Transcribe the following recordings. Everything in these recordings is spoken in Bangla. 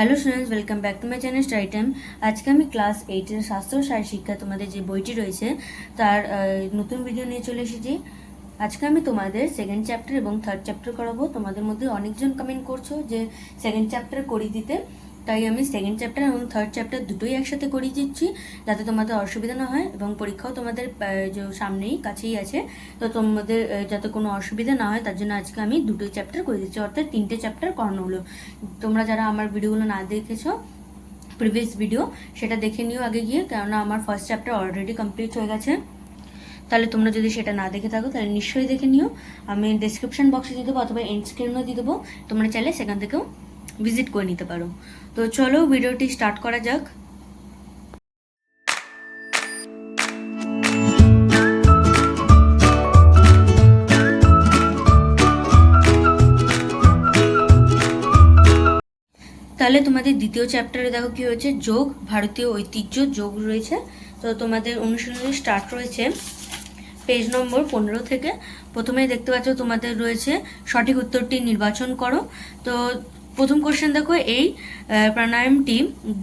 Hello students welcome back to my channel study time আজকে আমি ক্লাস এইটের স্বাস্থ্য সার শিক্ষা তোমাদের যে বইটি রয়েছে, তার নতুন ভিডিও নিয়ে চলে এসেছি। আজকে আমি তোমাদের সেকেন্ড চ্যাপ্টার এবং থার্ড চ্যাপ্টার করাবো। তোমাদের মধ্যে অনেকজন কমেন্ট করছ যে সেকেন্ড চ্যাপ্টার করিয়ে দিতে। তাই আমি সেকেন্ড চ্যাপ্টার এবং থার্ড চ্যাপ্টার দুটোই একসাথে করিয়ে দিচ্ছি, যাতে তোমাদের অসুবিধা না হয় এবং পরীক্ষাও তোমাদের যে সামনেই কাছেই আছে। তো তোমাদের যাতে কোনো অসুবিধা না হয়, তার জন্য আজকে আমি দুটোই চ্যাপ্টার করে দিচ্ছি। অর্থাৎ তিনটে চ্যাপ্টার করানো হলো তোমরা যারা আমার ভিডিওগুলো না দেখেছ প্রিভিয়াস ভিডিও সেটা দেখে নিও আগে গিয়ে, কেননা আমার ফার্স্ট চ্যাপ্টার অলরেডি কমপ্লিট হয়ে গেছে। তাহলে তোমরা যদি সেটা না দেখে থাকো, তাহলে নিশ্চয়ই দেখে নিও। আমি ডিসক্রিপশন বক্সে দিয়ে দেবো অথবা এন্ড স্ক্রিনও দিয়ে দেবো। তোমরা চাইলে সেখান থেকেও ভিজিট করে নিতে পারো। তো চলো ভিডিওটি স্টার্ট করা যাক। তাহলে তোমাদের দ্বিতীয় চ্যাপ্টারে দেখো কি হয়েছে? যোগ, ভারতীয় ঐতিহ্য যোগ রয়েছে। তো তোমাদের অনুশীলনী স্টার্ট রয়েছে পেজ নম্বর পনেরো থেকে। প্রথমে দেখতে পাচ্ছ তোমাদের রয়েছে সঠিক উত্তরটি নির্বাচন করো। তো প্রথম কোশ্চেন দেখো, এই প্রাণায়ামটি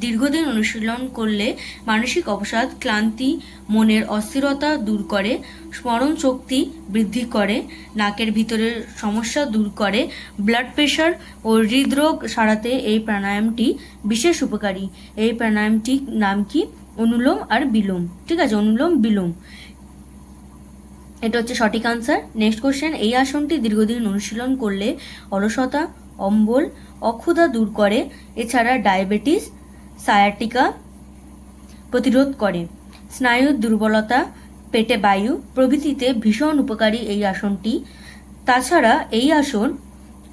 দীর্ঘদিন অনুশীলন করলে মানসিক অবসাদ, ক্লান্তি, মনের অস্থিরতা দূর করে, স্মরণ শক্তি বৃদ্ধি করে, নাকের ভিতরের সমস্যা দূর করে ব্লাড প্রেশার ও হৃদরোগ সারাতে এই প্রাণায়ামটি বিশেষ উপকারী। এই প্রাণায়ামটির নাম কি? অনুলোম আর বিলোম। ঠিক আছে, অনুলোম, বিলোম। এটা হচ্ছে সঠিক আনসার নেক্সট কোশ্চেন এই আসনটি দীর্ঘদিন অনুশীলন করলে অলসতা, অম্বল অক্ষুধা দূর করে, এছাড়া ডায়াবেটিস, সায়াটিকা প্রতিরোধ করে। স্নায়ুর দুর্বলতা, পেটে বায়ু, প্রভৃতিতে ভীষণ উপকারী এই আসনটি। তাছাড়া এই আসন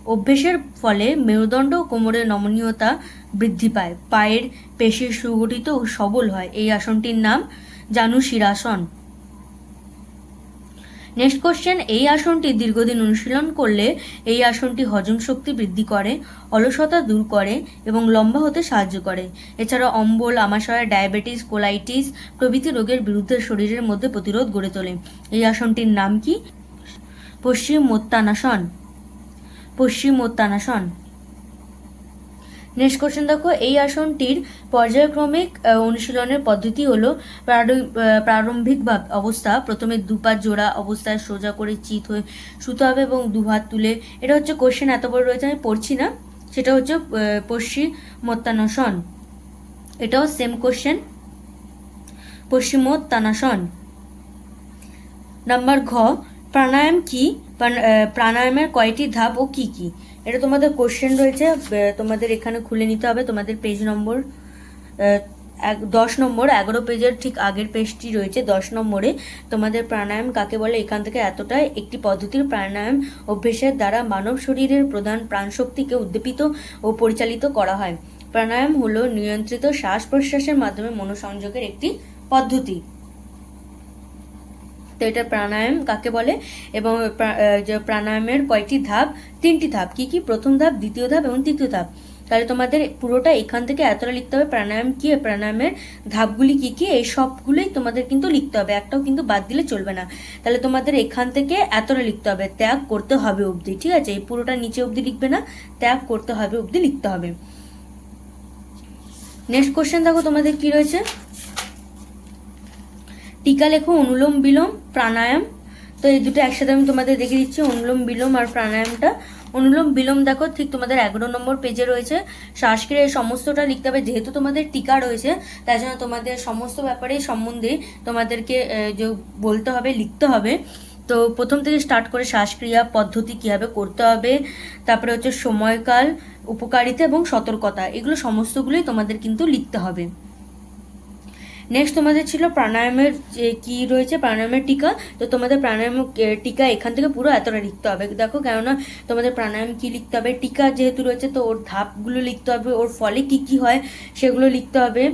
অভ্যেসের ফলে মেরুদণ্ড ও কোমরের নমনীয়তা বৃদ্ধি পায়। পায়ের পেশি সুগঠিত ও সবল হয়। এই আসনটির নাম জানু জানুশিরাসন। নেক্সট কোশ্চেন এই আসনটি দীর্ঘদিন অনুশীলন করলে এই আসনটি হজম শক্তি বৃদ্ধি করে, অলসতা দূর করে এবং লম্বা হতে সাহায্য করে। এছাড়া অম্বল, আমাশয়, ডায়াবেটিস, কোলাইটিস প্রভৃতি রোগের বিরুদ্ধে শরীরের মধ্যে প্রতিরোধ গড়ে তোলে। এই আসনটির নাম কি? পশ্চিম মোত্তানাসন। পশ্চিম মোত্তানাসন। নেক্সট কোশ্চেন দেখো এই আসনটির পর্যায়ক্রমিক অনুশীলনের পদ্ধতি হলো প্রারম্ভিক অবস্থা প্রথমে দুপা জোড়া অবস্থায় সোজা করে চিত হয়ে শুতে হবে এবং দুহাত তুলে এটা হচ্ছে কোশ্চেন এত বড় রয়েছে আমি পড়ছি না সেটা হচ্ছে আহ, পশ্চিমোত্তানাসন এটাও সেম কোশ্চেন পশ্চিমোত্তানাসন নাম্বার ঘ প্রাণায়াম কি প্রাণায়ামের কয়টি ধাপ ও কি কি? এটা তোমাদের কোশ্চেন রয়েছে। তোমাদের এখানে খুলে নিতে হবে। তোমাদের পেজ নম্বর এক- দশ নম্বর, এগারো পেজের ঠিক আগের পেজটি রয়েছে। দশ নম্বরে তোমাদের প্রাণায়াম কাকে বলে? এখান থেকে এতটাই একটি পদ্ধতির প্রাণায়াম অভ্যেসের দ্বারা মানব শরীরের প্রধান প্রাণশক্তিকে উদ্দীপিত ও পরিচালিত করা হয়। প্রাণায়াম হলো নিয়ন্ত্রিত শ্বাস প্রশ্বাসের মাধ্যমে মনোসংযোগের একটি পদ্ধতি। তো এটা প্রাণায়াম কাকে বলে? এবং যে প্রাণায়ামের কয়টি ধাপ? তিনটি ধাপ। কি কি? প্রথম ধাপ, দ্বিতীয় ধাপ এবং তৃতীয় ধাপ। তাহলে তোমাদের পুরোটা এখান থেকে এতটা লিখতে হবে প্রাণায়াম কি প্রাণায়ামের ধাপগুলি কি কি? এই সবগুলোই তোমাদের কিন্তু লিখতে হবে। একটাও কিন্তু বাদ দিলে চলবে না। তাহলে তোমাদের এখান থেকে এতটা লিখতে হবে। ত্যাগ করতে হবে অবধি, ঠিক আছে? এই পুরোটা নিচে অবধি লিখবে না। ত্যাগ করতে হবে অবধি লিখতে হবে। নেক্সট কোশ্চেন দেখো তোমাদের কি রয়েছে? টিকা লেখো অনুলোম বিলোম প্রাণায়াম। তো এই দুটো একসাথে আমি তোমাদের দেখে দিচ্ছি, অনুলোম বিলোম আর প্রাণায়ামটা। অনুলোম বিলোম দেখো, ঠিক তোমাদের এগারো নম্বর পেজে রয়েছে। শ্বাসক্রিয়া এই সমস্তটা লিখতে হবে, যেহেতু তোমাদের টিকা রয়েছে, তাই জন্য তোমাদের সমস্ত ব্যাপারে সম্বন্ধে তোমাদেরকে যে বলতে হবে, লিখতে হবে। তো প্রথম থেকে স্টার্ট করে শ্বাসক্রিয়া পদ্ধতি কীভাবে করতে হবে, তারপরে হচ্ছে সময়কাল, উপকারিতা এবং সতর্কতা, এগুলো সমস্তগুলোই তোমাদের কিন্তু লিখতে হবে। নেক্সট তোমাদের ছিল প্রাণায়ামের যে কি রয়েছে, প্রাণায়ামের টিকা। তো তোমাদের প্রাণায়াম টিকা এখান থেকে পুরো এতটা লিখতে হবে। দেখো কেননা তোমাদের প্রাণায়াম কি লিখতে হবে, টিকা যেহেতু রয়েছে, তো ওর ধাপগুলো লিখতে হবে, ওর ফলে কি কি হয় সেগুলো লিখতে হবে।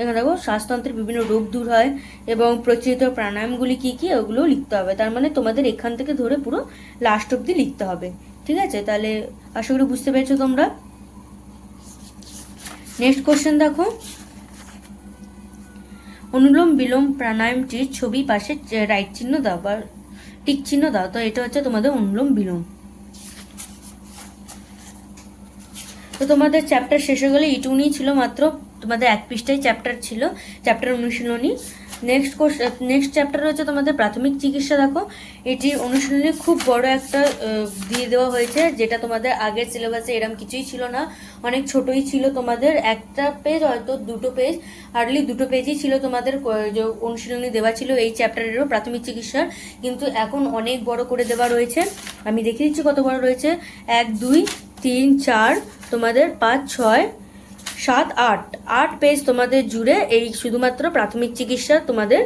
এখানে দেখো, শ্বাসতন্ত্রের বিভিন্ন রোগ দূর হয় এবং প্রচলিত প্রাণায়ামগুলি কি কি ওগুলো লিখতে হবে। তার মানে তোমাদের এখান থেকে ধরে পুরো লাস্ট অব্দি লিখতে হবে। ঠিক আছে? তাহলে আশা করি বুঝতে পেরেছ তোমরা। নেক্সট কোশ্চেন দেখো। অনুলোম বিলোম প্রাণায়ামটির ছবি পাশে রাইট চিহ্ন দাও বা টিক চিহ্ন দাও, তো এটা হচ্ছে তোমাদের অনুলোম বিলোম। তো তোমাদের চ্যাপ্টার শেষ হয়ে গেলে ইটুনি ছিল মাত্র। তোমাদের এক পৃষ্ঠায় চ্যাপ্টার ছিল চ্যাপ্টার অনুশীলনী। নেক্সট কোর্স নেক্সট চ্যাপ্টার হচ্ছে তোমাদের প্রাথমিক চিকিৎসা, দেখো। এটি অনুশীলনী খুব বড় একটা দিয়ে দেওয়া হয়েছে, যেটা তোমাদের আগের সিলেবাসে এরম কিছুই ছিল না। অনেক ছোটই ছিল তোমাদের, একটা পেজ হয়তো দুটো পেজ হার্ডলি দুটো পেজই ছিল তোমাদের যে অনুশীলনী দেওয়া ছিল এই চ্যাপ্টারেরও প্রাথমিক চিকিৎসার। কিন্তু এখন অনেক বড় করে দেওয়া রয়েছে। আমি দেখিয়ে দিচ্ছি কত বড় রয়েছে। এক, দুই, তিন, চার, তোমাদের পাঁচ, ছয় সাত, আট। আট পেজ তোমাদের জুড়ে এই শুধুমাত্র প্রাথমিক চিকিৎসা তোমাদের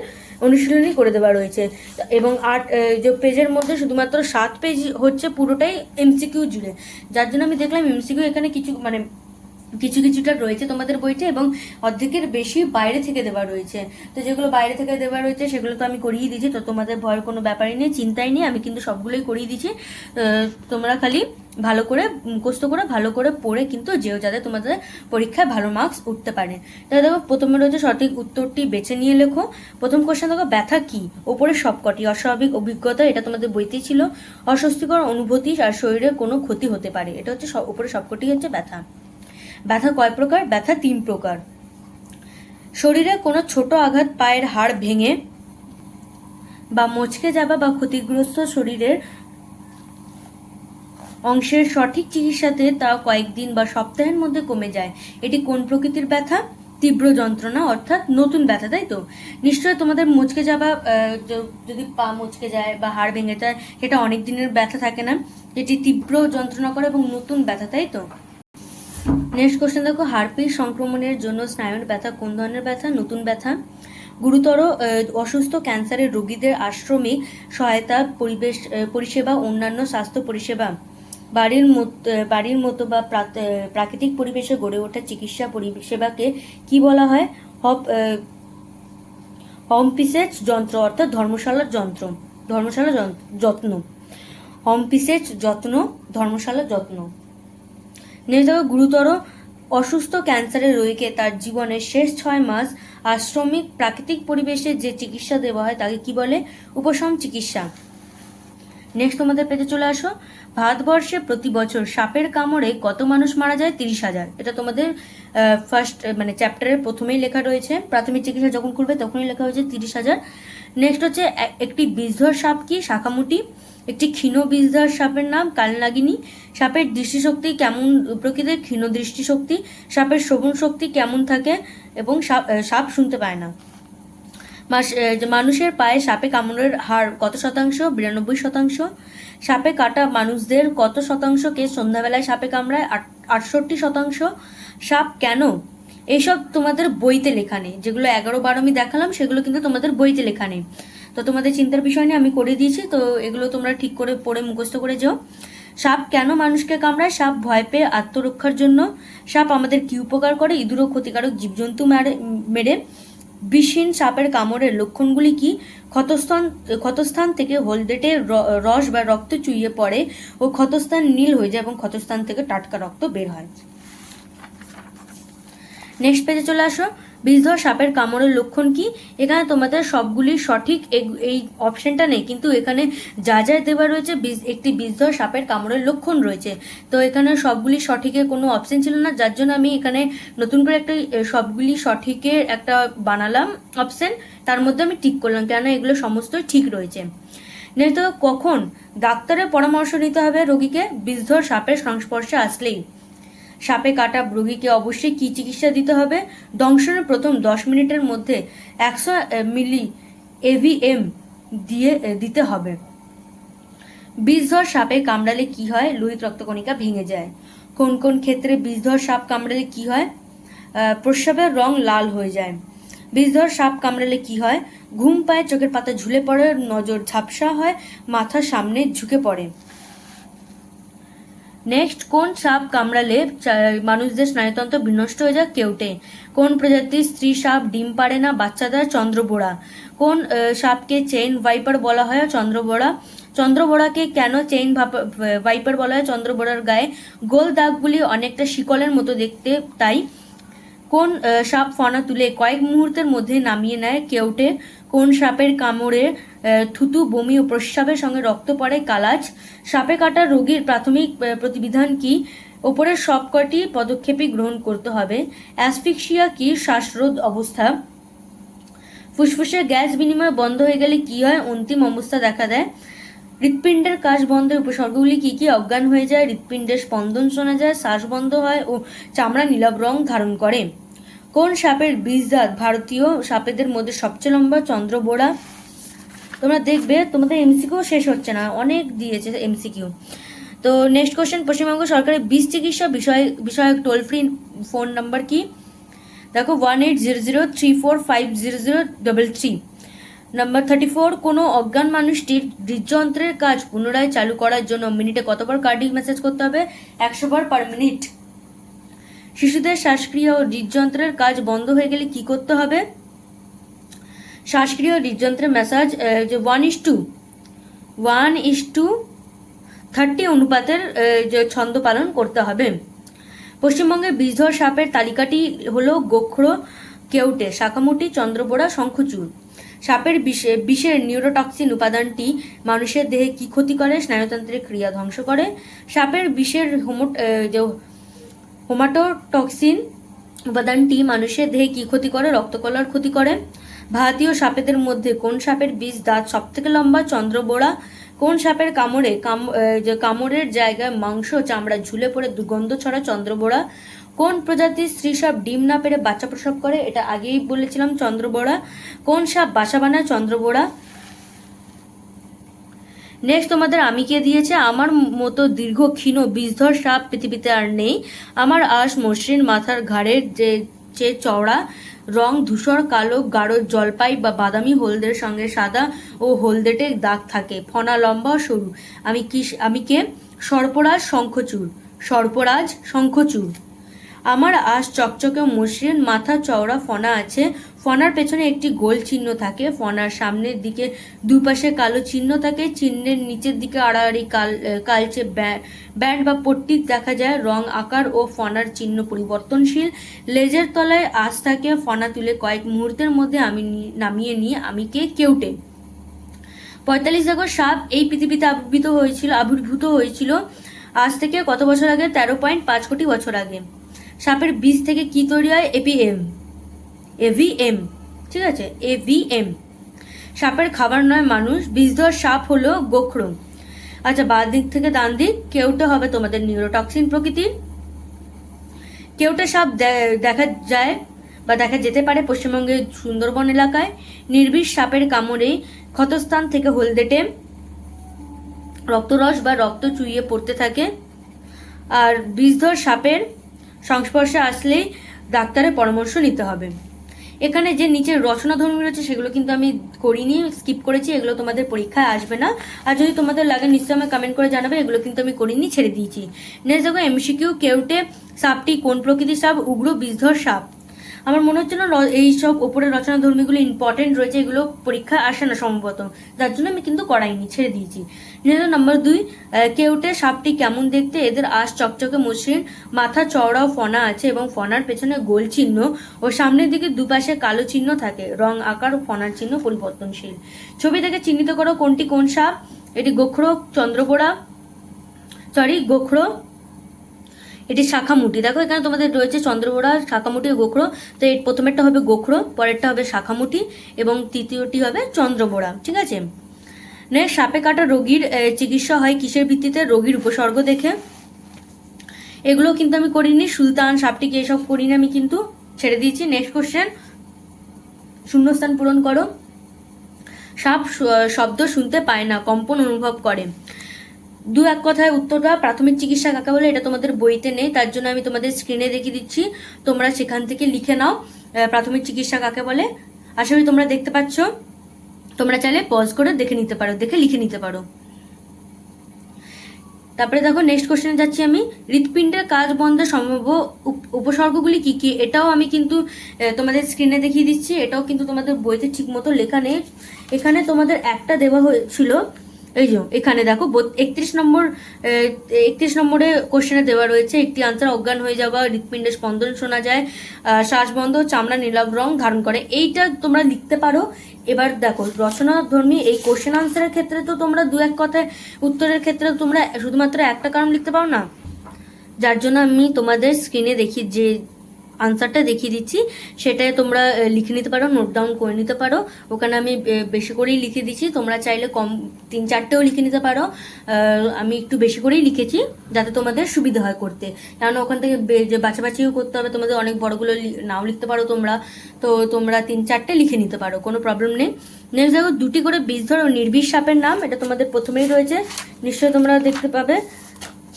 অনুশীলনী করে দেওয়া রয়েছে। এবং আট যে পেজের মধ্যে শুধুমাত্র সাত পেজ হচ্ছে পুরোটাই এমসিকিউ জুড়ে। যার জন্য আমি দেখলাম এমসিকিউ এখানে কিছু মানে কিছু কিছুটা রয়েছে তোমাদের বইতে এবং অর্ধেকের বেশি বাইরে থেকে দেওয়া রয়েছে। তো যেগুলো বাইরে থেকে দেওয়া রয়েছে সেগুলো তো আমি করিয়ে দিচ্ছি তো তোমাদের ভয়ের কোনো ব্যাপারই নেই, চিন্তাই নেই, আমি কিন্তু সবগুলোই করিয়ে দিচ্ছি তোমরা খালি ভালো করে, মুখস্থ করে, ভালো করে পড়ে কিন্তু যেও যাতে তোমাদের পরীক্ষায় ভালো মার্কস উঠতে পারে। তাহলে দেখো, প্রথমে রয়েছে সঠিক উত্তরটি বেছে নিয়ে লেখো। প্রথম কোশ্চেন দেখো, ব্যথা কি? ওপরে সবকটি, অস্বাভাবিক অভিজ্ঞতা, এটা তোমাদের বইতেই ছিল। অস্বস্তিকর অনুভূতি আর শরীরে কোনো ক্ষতি হতে পারে, এটা হচ্ছে ওপরে সবকটি হচ্ছে ব্যথা। ব্যথা কয় প্রকার? ব্যথা তিন প্রকার। শরীরে কোনো ছোট আঘাত পায়ের হাড় ভেঙে বা মচকে যাওয়া বা ক্ষতিগ্রস্ত শরীরের অংশের সঠিক চিকিৎসাতে তা কয়েকদিন বা সপ্তাহের মধ্যে কমে যায়। এটি কোন প্রকৃতির ব্যথা? তীব্র যন্ত্রণা, অর্থাৎ নতুন ব্যথা, তাই তো? নিশ্চয়ই তোমাদের মুচকে যাওয়া যদি পা মুচকে যায় বা হাড় ভেঙে যায়, সেটা অনেক দিনের ব্যথা থাকে না? এটি তীব্র যন্ত্রণা করে এবং নতুন ব্যথা, তাই তো? নেক্সট কোশ্চেন দেখো হার্পিস সংক্রমণের জন্য স্নায়ুর ব্যথা কোন ধরনের ব্যথা? নতুন ব্যথা? গুরুতর অসুস্থ ক্যান্সারের রোগীদের আশ্রমিক সহায়তা, পরিবেশ পরিষেবা, অন্যান্য স্বাস্থ্য পরিষেবা। বাড়ির মত- বাড়ির মতো বা প্রাকৃতিক পরিবেশে গড়ে ওঠা চিকিৎসা পরিষেবাকে কি বলা হয়? হপ হমপিসেজ যন্ত্র অর্থাৎ ধর্মশালার যন্ত্র, ধর্মশালা যত্ন। হমপিসেজ যত্ন, ধর্মশালা যত্ন। দেখো গুরুতর অসুস্থ ক্যান্সারের রোগীকে তার জীবনের শেষ ছয় মাস আশ্রমিক প্রাকৃতিক পরিবেশে যে চিকিৎসা দেওয়া হয় তাকে কি বলে? উপশম চিকিৎসা। নেক্সট তোমাদের পেজে চলে আসো। ভারতবর্ষে প্রতি বছর সাপের কামড়ে কত মানুষ মারা যায়? তিরিশ হাজার। এটা তোমাদের ফার্স্ট মানে চ্যাপ্টারের প্রথমেই লেখা রয়েছে। প্রাথমিক চিকিৎসা যখন করবে তখনই লেখা হয়েছে তিরিশ হাজার। নেক্সট হচ্ছে একটি বিষধর সাপ কি? শাখামুটি। একটি ক্ষীণ বিষধর সাপের নাম কালনাগিনী। সাপের দৃষ্টিশক্তি কেমন প্রকৃতির? ক্ষীণ দৃষ্টিশক্তি। সাপের শ্রবণ শক্তি কেমন থাকে? এবং সাপ সাপ শুনতে পায় না। মানুষের পায়ে সাপে কামড়ের হার কত শতাংশ? বিরানব্বই শতাংশ। সাপে কাটা মানুষদের কত শতাংশকে সন্ধ্যাবেলায় সাপে কামড়ায়? আট- আটষট্টি শতাংশ। সাপ কেন? এইসব তোমাদের বইতে লেখা নেই। যেগুলো এগারো বারো আমি দেখালাম, সেগুলো কিন্তু তোমাদের বইতে লেখা নেই। তো তোমাদের চিন্তার বিষয় নিয়ে আমি করে দিয়েছি, তো এগুলো তোমরা ঠিক করে পড়ে মুখস্থ করে যাও। সাপ কেন মানুষকে কামড়ায়? সাপ ভয় পেয়ে আত্মরক্ষার জন্য। সাপ আমাদের কি উপকার করে? ইঁদুরও ক্ষতিকারক জীবজন্তু মেরে। বিষহীন সাপের কামড়ের লক্ষণগুলি কি? ক্ষতস্থান ক্ষতস্থান থেকে হলদেটে রস বা রক্ত চুইয়ে পড়ে ও ক্ষতস্থান নীল হয়ে যায় এবং ক্ষতস্থান থেকে টাটকা রক্ত বের হয়। নেক্সট পেজে চলে আসো। বিষধর সাপের কামড়ের লক্ষণ কি? এখানে তোমাদের সবগুলি সঠিক এই অপশনটা নেই, কিন্তু এখানে যা যা দেওয়া রয়েছে একটি বিষধর সাপের কামড়ের লক্ষণ রয়েছে। তো এখানে সবগুলি সঠিকের কোনো অপশন ছিল না, যার জন্য আমি এখানে নতুন করে একটা সবগুলি সঠিকের একটা বানালাম অপশন তার মধ্যে আমি ঠিক করলাম কেন এগুলো সমস্তই ঠিক রয়েছে। নেক্সট কখন? ডাক্তারের পরামর্শ নিতে হবে রোগীকে বিষধর সাপের সংস্পর্শে আসলেই। সাপে কাটা রোগীকে অবশ্যই কি চিকিৎসা দিতে হবে? দংশনের প্রথম দশ মিনিটের মধ্যে একশো মিলি এভিএম দিয়ে দিতে হবে। বিষধর সাপে কামড়ালে কি হয়? লোহিত রক্তকণিকা ভেঙে যায়। কোন কোন ক্ষেত্রে বিষধর সাপ কামড়ালে কি হয়? প্রস্রাবের রং লাল হয়ে যায়। বিষধর সাপ কামড়ালে কি হয়? ঘুম পায়, চোখের পাতা ঝুলে পড়ে, নজর ঝাপসা হয়, মাথা সামনে ঝুঁকে পড়ে। নেক্সট, কোন সাপ কামড়ালে মানুষদের স্নায়ুতন্ত্র বিনষ্ট হয়ে যায়? কেউটে। কোন প্রজাতির স্ত্রী সাপ ডিম পাড়ে না? বাচ্চা দেয় চন্দ্রবোড়া। কোন সাপকে চেইন ভাইপার বলা হয়? চন্দ্রবোড়া। চন্দ্রবোড়াকে কেন চেইন ভাইপার বলা হয়? চন্দ্রবোড়ার গায়ে গোল দাগগুলি অনেকটা শিকলের মতো দেখতে, তাই কোন সাপ ফনা তুলে কয়েক মুহূর্তের মধ্যে নামিয়ে নেয় কেউটে কোন সাপের কামড়ে থুতু, বমি ও প্রস্রাবের সঙ্গে রক্ত পড়ে, কালাজ। সাপে কাটা রোগীর প্রাথমিক প্রতিবিধান কি? ওপরের সবকটি পদক্ষেপই গ্রহণ করতে হবে। অ্যাসফিক্সিয়া কি? শ্বাসরোধ অবস্থা। ফুসফুসের গ্যাস বিনিময় বন্ধ হয়ে গেলে কি হয়? অন্তিম অবস্থা দেখা দেয়। হৃৎপিণ্ডের কাজ বন্ধের উপসর্গগুলি কি কি? অজ্ঞান হয়ে যায়, হৃৎপিণ্ডের স্পন্দন শোনা যায় শ্বাস বন্ধ হয় ও চামড়া নীলাভ রং ধারণ করে। কোন সাপের বীজদাঁত ভারতীয় সাপেদের মধ্যে সবচেয়ে লম্বা চন্দ্রবোড়া। তোমরা দেখবে, তোমাদের এমসিকিউ শেষ হচ্ছে না, অনেক দিয়েছে এমসিকিউ তো নেক্সট কোশ্চেন পশ্চিমবঙ্গ সরকারের বিষ চিকিৎসা বিষয়, বিষয়ক টোল ফ্রি ফোন নাম্বার কি? দেখো one eight zero zero three four five zero zero double three number thirty four কোনো অজ্ঞান মানুষটির হৃদযন্ত্রের কাজ পুনরায় চালু করার জন্য মিনিটে কতবার কার্ডিক মেসেজ করতে হবে? একশো বার পার মিনিট শিশুদের শ্বাসক্রিয়া ও হৃদযন্ত্রের কাজ বন্ধ হয়ে গেলে কি করতে হবে? শ্বাসক্রিয়া হৃদযন্ত্রের ম্যাসাজ যে one is to one is to thirty অনুপাতের যে ছন্দ পালন করতে হবে। পশ্চিমবঙ্গের বিষধর সাপের তালিকাটি হলো গোখরো, কেউটে শাখামুটি চন্দ্রবোড়া শঙ্খচূড়। সাপের বিষে, বিষের নিউরোটক্সিন উপাদানটি মানুষের দেহে কি ক্ষতি করে? স্নায়ুতন্ত্রের ক্রিয়া ধ্বংস করে। সাপের বিষের হোমো যে হোমাটোটক্সিন উপাদানটি মানুষের দেহে কি ক্ষতি করে? রক্তকলার ক্ষতি করে। ভারতীয় সাপেদের মধ্যে কোন সাপের বিষ দাঁত সব থেকে লম্বা? চন্দ্রবোড়া। কোন সাপের কামড়ে কাম কামড়ের জায়গায় মাংস চামড়া ঝুলে পড়ে দুর্গন্ধ ছড়া চন্দ্রবোড়া। কোন প্রজাতির স্ত্রী সাপ ডিম না পেরে বাচ্চা প্রসব করে? এটা আগেই বলেছিলাম, চন্দ্রবোড়া। কোন সাপ বাসা বানায়? চন্দ্রবোড়া। নেক্সট তোমাদের আমি কে দিয়েছে? আমার মতো দীর্ঘ ক্ষীণ বিষধর সাপ পৃথিবীতে আর নেই। আমার আশ, মসৃণ মাথার ঘাড়ের যে যে চওড়া রং, ধূসর, কালো, গাঢ় জলপাই বা বাদামি হলদের সঙ্গে সাদা ও হলদেটে দাগ থাকে। ফনা লম্বা ও সরু। আমি কি আমি কে? সর্পরাজ, শঙ্খচূড়। সর্পরাজ, শঙ্খচূড়। আমার আশ চকচকে মসৃণ, মাথা চওড়া ফনা আছে। ফনার পেছনে একটি গোল চিহ্ন থাকে। ফনার সামনের দিকে দুপাশে কালো চিহ্ন থাকে। চিহ্নের নিচের দিকে আড়াআড়ি কাল কালচে ব্যা- ব্যান্ড বা পট্টি দেখা যায়। রং, আকার ও ফনার চিহ্ন পরিবর্তনশীল। লেজের তলায় আশ থাকে। ফনা তুলে কয়েক মুহূর্তের মধ্যে আমি নামিয়ে নিয়ে আমি কে, কেউটে। পঁয়তাল্লিশ দেখো সাপ এই পৃথিবীতে আবির্ভূত হয়েছিল আবির্ভূত হয়েছিল আজ থেকে কত বছর আগে? তেরো পয়েন্ট পাঁচ কোটি বছর আগে। সাপের বীজ থেকে কি তৈরি হয়? এপিএম এভিএম ঠিক আছে? এভিএম সাপের খাবার নয় মানুষ, বীজ বিষধর সাপ হলো গোখরো। আচ্ছা বাঁ দিক থেকে ডান দিক, কেউটা হবে তোমাদের নিউরোটক্সিন প্রকৃতির কেউটা সাপ দেখা যায় বা দেখা যেতে পারে পশ্চিমবঙ্গের সুন্দরবন এলাকায়। নির্বিষ সাপের কামড়ে ক্ষতস্থান থেকে হলদেটে রক্তরস বা রক্ত চুইয়ে পড়তে থাকে। আর বিষধর সাপের সংস্পর্শে আসলেই ডাক্তারের পরামর্শ নিতে হবে। এখানে যে নিচের রচনা ধর্মী রয়েছে সেগুলো কিন্তু আমি করিনি স্কিপ করেছি, এগুলো তোমাদের পরীক্ষায় আসবে না। আর যদি তোমাদের লাগে, নিশ্চয়ই আমাকে কমেন্ট করে জানাবে, এগুলো কিন্তু আমি করিনি, ছেড়ে দিয়েছি। নেক্সট দেখো এমসিকিউ কেউটে সাপটি কোন প্রকৃতির সাপ? উগ্র বিষধর সাপ। আমার মনে হচ্ছে না এই সব ওপরের রচনা ধর্মীগুলো ইম্পর্টেন্ট রয়েছে, এগুলো পরীক্ষায় আসে না সম্ভবত যার জন্য আমি কিন্তু করাইনি, ছেড়ে দিয়েছি। নেক্সট নাম্বার দুই কেউটে সাপটি কেমন দেখতে? এদের আশ চকচকে মসৃণ, মাথা চওড়া ফনা আছে এবং ফনার পেছনে গোল চিহ্ন ও সামনের দিকে দুপাশে কালো চিহ্ন থাকে। রং, আকার ও ফনার চিহ্ন পরিবর্তনশীল। ছবি থেকে চিহ্নিত করো কোনটি কোন সাপ? এটি গোখরো, চন্দ্রপোড়া সরি গোখরো এটি শাখামুটি। দেখো, এখানে তোমাদের রয়েছে চন্দ্রবোড়া শাখামুটি, গোখরো। তো এর প্রথমেরটা হবে গোখরো, পরেরটা হবে শাখামুটি, এবং তৃতীয়টি হবে চন্দ্রবোড়া ঠিক আছে? নেক্সট সাপে কাটা রোগীর চিকিৎসা হয় কিসের ভিত্তিতে? রোগীর উপসর্গ দেখে। এগুলো কিন্তু আমি করিনি, সুলতান, সাপটিকে এসব করিনি আমি কিন্তু, ছেড়ে দিয়েছি। নেক্সট কোশ্চেন শূন্যস্থান পূরণ করো। সাপ শব্দ শুনতে পায় না, কম্পন অনুভব করে। দু এক কথায় উত্তর দেওয়া প্রাথমিক চিকিৎসা কাকে বলে এটা তোমাদের বইতে নেই, তার জন্য আমি তোমাদের স্ক্রিনে দেখিয়ে দিচ্ছি। তোমরা সেখান থেকে লিখে নাও প্রাথমিক চিকিৎসা কাকে বলে। আশা করি তোমরা দেখতে পাচ্ছ। তোমরা চাইলে পজ করে দেখে নিতে পারো, দেখে লিখে নিতে পারো। তারপরে দেখো নেক্সট কোশ্চেনে যাচ্ছি আমি। হৃৎপিণ্ডের কাজ বন্ধের সম্ভাব্য উপ- উপসর্গগুলি কি কি? এটাও আমি কিন্তু তোমাদের স্ক্রিনে দেখিয়ে দিচ্ছি। এটাও কিন্তু তোমাদের বইতে ঠিক মতো লেখা নেই। এখানে তোমাদের একটা দেওয়া হয়েছিল এই যে, এখানে দেখো একত্রিশ নম্বর একত্রিশ নম্বরে কোশ্চেনে দেওয়া রয়েছে, একটি আনসার অজ্ঞান হয়ে যাওয়া, হৃৎপিণ্ডের স্পন্দন শোনা যায় শ্বাসবন্ধ, চামড়া নীলাভ রং ধারণ করে। এইটা তোমরা লিখতে পারো। এবার দেখো রচনা ধর্মী এই কোশ্চেন আনসারের ক্ষেত্রে তো তোমরা দু এক কথায় উত্তরের ক্ষেত্রে তোমরা শুধুমাত্র একটা কারণ লিখতে পারো না? যার জন্য আমি তোমাদের স্ক্রিনে দেখি যে আনসারটা দেখিয়ে দিচ্ছি। সেটাই তোমরা লিখে নিতে পারো নোট ডাউন করে নিতে পারো। ওখানে আমি বেশি করেই লিখে দিচ্ছি। তোমরা চাইলে কম, তিন চারটেও লিখে নিতে পারো। আমি একটু বেশি করেই লিখেছি, যাতে তোমাদের সুবিধা হয় করতে। কারণ ওখান থেকে বাছাবাছিও করতে হবে, তোমাদের অনেক বড়গুলো নাও লিখতে পারো তোমরা। তো তোমরা তিন চারটে লিখে নিতে পারো, কোনো প্রবলেম নেই। নেক্সট দেখো, দুটি করে বীজধর ও নির্বিষ সাপের নাম, এটা তোমাদের প্রথমেই রয়েছে। নিশ্চয়ই তোমরা দেখতে পাবে।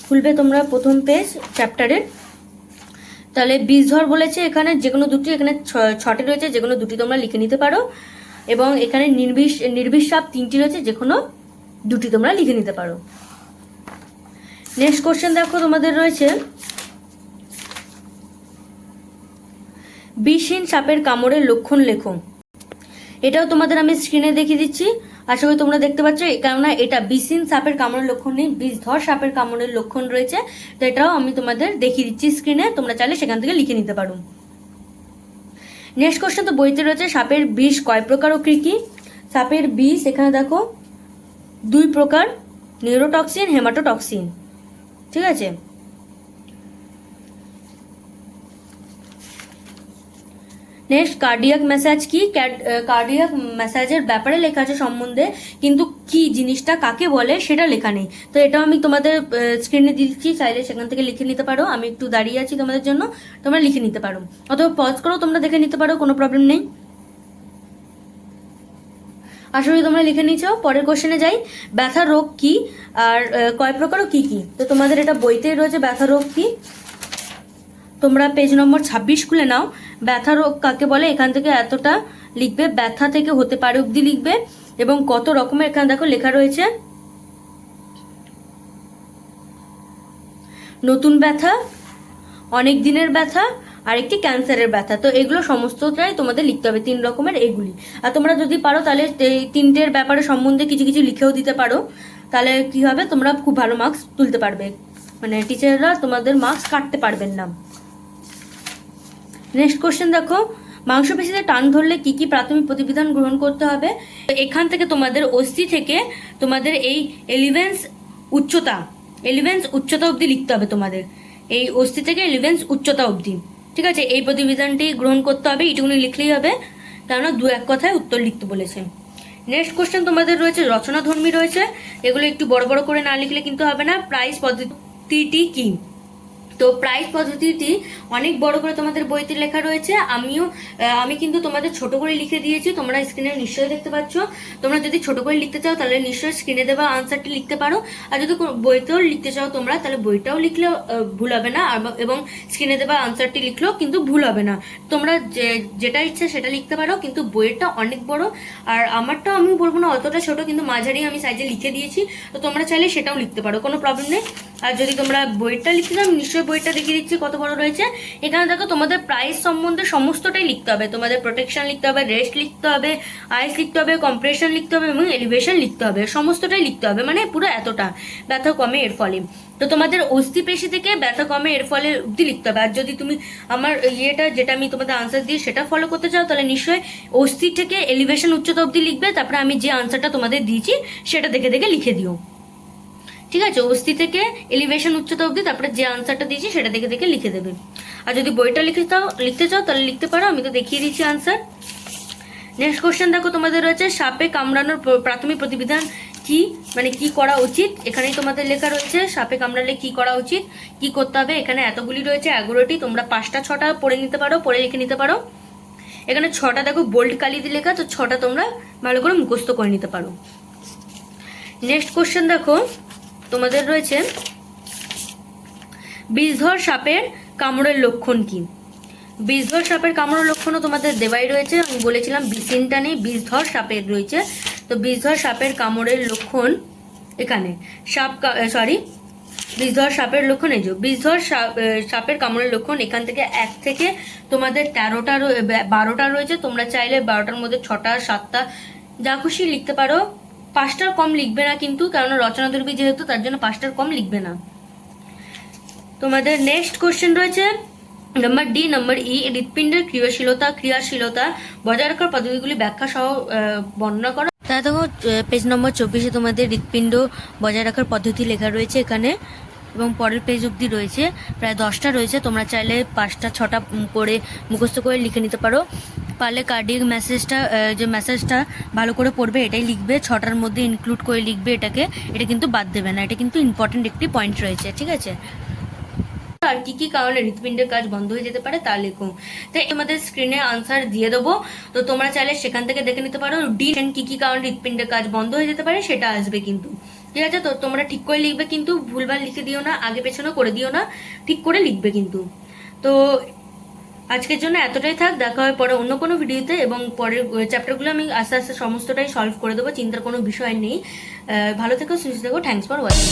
খুলবে তোমরা প্রথম পেজ চ্যাপ্টারের তাহলে বীজধর বলেছে এখানে যে কোনো দুটি, এখানে ছটি রয়েছে যে কোনো দুটি তোমরা লিখে নিতে পারো। এবং এখানে নির্বিষ সাপ তিনটি রয়েছে যে কোনো দুটি তোমরা লিখে নিতে পারো। নেক্সট কোশ্চেন দেখো তোমাদের রয়েছে। বিষহীন সাপের কামড়ের লক্ষণ লেখো। এটাও তোমাদের আমি স্ক্রিনে দেখিয়ে দিচ্ছি। করি তোমরা দেখতে পাচ্ছ কেননা এটা বিষহীন সাপের কামড়ের লক্ষণ নেই বিষধর সাপের কামড়ের লক্ষণ রয়েছে, তো এটাও আমি তোমাদের দেখিয়ে দিচ্ছি স্ক্রিনে তোমরা চাইলে সেখান থেকে লিখে নিতে পারো। নেক্সট কোশ্চেন তো বইতে রয়েছে, সাপের বিষ কয় প্রকার ও কী কী? সাপের বিষ, এখানে দেখো, দুই প্রকার নিউরোটক্সিন হেমাটোটক্সিন ঠিক আছে? নেক্সট কার্ডিয়াক ম্যাসাজ কি কার্ডিয়াক ম্যাসাজের ব্যাপারে লেখা আছে সম্বন্ধে, কিন্তু কি জিনিসটা কাকে বলে সেটা লেখা নেই। তো এটাও আমি তোমাদের স্ক্রিনে দিচ্ছি, চাইলে সেখান থেকে লিখে নিতে পারো। আমি একটু দাঁড়িয়ে আছি তোমাদের জন্য, তোমরা লিখে নিতে পারো। অথবা পজ করো, তোমরা দেখে নিতে পারো, কোনো প্রবলেম নেই। আশা করি তোমরা লিখে নিয়েছো। পরের কোশ্চেনে যাই। ব্যথা রোগ কি? আর কয় প্রকার কি কি? তো তোমাদের এটা বইতেই রয়েছে ব্যথা রোগ কি? তোমরা পেজ নম্বর ছাব্বিশ খুলে নাও। ব্যথা রোগ কাকে বলে? এখান থেকে এতটা লিখবে, ব্যথা থেকে হতে পারে অবধি লিখবে। এবং কত রকমের এখানে দেখো লেখা রয়েছে। নতুন ব্যথা, অনেক দিনের ব্যথা আর একটি ক্যান্সারের ব্যথা। তো এগুলো সমস্তটাই তোমাদের লিখতে হবে, তিন রকমের এগুলি। আর তোমরা যদি পারো, তাহলে এই তিনটের ব্যাপারে সম্বন্ধে কিছু কিছু লিখেও দিতে পারো। তাহলে কি হবে? তোমরা খুব ভালো মার্কস তুলতে পারবে। মানে টিচাররা তোমাদের মার্কস কাটতে পারবেন না। নেক্সট কোশ্চেন দেখো। মাংসপেশিতে টান ধরলে কি কি প্রাথমিক প্রতিবিধান গ্রহণ করতে হবে? এখান থেকে তোমাদের অস্থি থেকে তোমাদের এই এলিভেন্স উচ্চতা এলিভেন্স উচ্চতা অবধি লিখতে হবে তোমাদের। এই অস্থি থেকে এলিভেন্স উচ্চতা অবধি। ঠিক আছে? এই প্রতিবিধানটি গ্রহণ করতে হবে এইটুকুনি লিখলেই হবে। কেননা দু এক কথায় উত্তর লিখতে বলেছে। নেক্সট কোশ্চেন তোমাদের রয়েছে, রচনাধর্মী রয়েছে। এগুলো একটু বড় বড় করে না লিখলে কিন্তু হবে না। প্রাইস পদ্ধতিটি কি? তো প্রাইস পদ্ধতিটি অনেক বড় করে তোমাদের বইতে লেখা রয়েছে। আমিও আমি কিন্তু তোমাদের ছোট করে লিখে দিয়েছি, তোমরা স্ক্রিনে নিশ্চয়ই দেখতে পাচ্ছ। তোমরা যদি ছোট করে লিখতে চাও, তাহলে নিশ্চয়ই স্ক্রিনে দেওয়া আনসারটি লিখতে পারো। আর যদি বইতেও লিখতে চাও তোমরা, তাহলে বইটাও লিখলেও ভুল হবে না। এবং স্ক্রিনে দেওয়া আনসারটি লিখলেও কিন্তু ভুল হবে না। তোমরা যে- যেটা ইচ্ছা সেটা লিখতে পারো, কিন্তু বইয়েরটা অনেক বড়। আর আমারটাও আমি বলব না, অতটা ছোট, কিন্তু মাঝারি আমি সাইজে লিখে দিয়েছি। তো তোমরা চাইলে সেটাও লিখতে পারো, কোনো প্রবলেম নেই। আর যদি তোমরা বইটা লিখতে চাও নিশ্চয়ই বইটা দেখিয়ে দিচ্ছি, কত বড় রয়েছে। এখানে দেখো তোমাদের প্রাইস সম্বন্ধে সমস্তটাই লিখতে হবে। তোমাদের প্রোটেকশন লিখতে হবে রেস্ট লিখতে হবে আইস লিখতে হবে কম্প্রেশন লিখতে হবে এবং এলিভেশন লিখতে হবে। সমস্তটাই লিখতে হবে মানে পুরো এতটা। ব্যথা কমে এর ফলে। তো তোমাদের অস্থি পেশি থেকে ব্যথা কমে এর ফলে অব্দি লিখতে হবে। আর যদি তুমি আমার ইয়েটা, যেটা আমি তোমাদের আনসার দিই সেটা ফলো করতে চাও, তাহলে নিশ্চয়ই অস্থি থেকে এলিভেশন উচ্চতা অবধি লিখবে। তারপরে আমি যে আনসারটা তোমাদের দিয়েছি, সেটা দেখে দেখে লিখে দিও। ঠিক আছে অস্থি থেকে এলিভেশন উচ্চতা অবধি তারপরে যে আনসারটা দিয়েছি সেটা দেখে দেখে লিখে দেবে। আর যদি বইটা লিখে চাও, লিখতে চাও, তাহলে লিখতে পারো, আমি তো দেখিয়ে দিচ্ছি আনসার নেক্সট কোশ্চেন দেখো তোমাদের রয়েছে, সাপে কামড়ানোর প্রাথমিক প্রতিবিধান কি? মানে কি করা উচিত? এখানেই তোমাদের লেখা রয়েছে, সাপে কামড়ালে কি করা উচিত? কি করতে হবে? এখানে এতগুলি রয়েছে, এগারোটি, তোমরা পাঁচটা, ছটা পড়ে নিতে পারো, পড়ে লিখে নিতে পারো। এখানে ছটা দেখো বোল্ড কালি দিয়ে লেখা, তো ছটা তোমরা ভালো করে মুখস্থ করে নিতে পারো। নেক্সট কোশ্চেন দেখো তোমাদের রয়েছে বিষধর সাপের কামড়ের লক্ষণ কি? বিষধর সাপের কামড়ের লক্ষণও তোমাদের দেওয়াই রয়েছে। আমি বলেছিলাম বিসিনটা নেই বিষধর সাপের রয়েছে। তো বিষধর সাপের কামড়ের লক্ষণ এখানে। সাপ সরি বিষধর সাপের লক্ষণ এই যে বিষধর সাপ- সাপের কামড়ের লক্ষণ এখান থেকে এক থেকে তোমাদের তেরোটা বারোটা রয়েছে। তোমরা চাইলে বারোটার মধ্যে ছটা, সাতটা, যা খুশি লিখতে পারো। পাঁচটার কম লিখবে না কিন্তু কারণ রচনা দুর্বি যেহেতু, তার জন্য পাঁচটার কম লিখবে না। তোমাদের নেক্সট কোশ্চেন রয়েছে নম্বর ডি নম্বর ই হৃৎপিণ্ডের ক্রিয়াশীলতা ক্রিয়াশীলতা, বজায় রাখার পদ্ধতিগুলি ব্যাখ্যা সহ বর্ণনা করো। তারা দেখো পেজ নম্বর চব্বিশে তোমাদের হৃৎপিণ্ড বজায় রাখার পদ্ধতি লেখা রয়েছে এখানে। এবং পরের পেজ অবধি রয়েছে, প্রায় দশটা রয়েছে, তোমরা চাইলে পাঁচটা, ছটা করে মুখস্থ করে লিখে নিতে পারো। পারলে কার্ডিয়াক মেসেজটা যে মেসেজটা ভালো করে পড়বে, এটাই লিখবে, ছটার মধ্যে ইনক্লুড করে লিখবে এটাকে, এটা কিন্তু বাদ দেবে না, এটা কিন্তু ইম্পর্টেন্ট একটি পয়েন্ট রয়েছে, ঠিক আছে? আর কি কি কারণে হৃৎপিণ্ডের কাজ বন্ধ হয়ে যেতে পারে তা লেখো। তাই তোমাদের স্ক্রিনে আনসার দিয়ে দেবো। তো তোমরা চাইলে সেখান থেকে দেখে নিতে পারো ডি কি কি কারণে হৃৎপিণ্ডের কাজ বন্ধ হয়ে যেতে পারে সেটা আসবে কিন্তু। ঠিক আছে তো? তোমরা ঠিক করে লিখবে কিন্তু, ভুলভাল লিখে দিও না, আগে পেছনে করে দিও না, ঠিক করে লিখবে কিন্তু। তো আজকের জন্য এতটাই থাক, দেখা হয় পরে অন্য কোনো ভিডিওতে এবং পরের চ্যাপ্টারগুলো আমি আস্তে আস্তে সমস্তটাই সলভ করে দেবো, চিন্তার কোনো বিষয় নেই। ভালো থেকো, সুস্থ থেকো থ্যাংকস ফর ওয়াচিং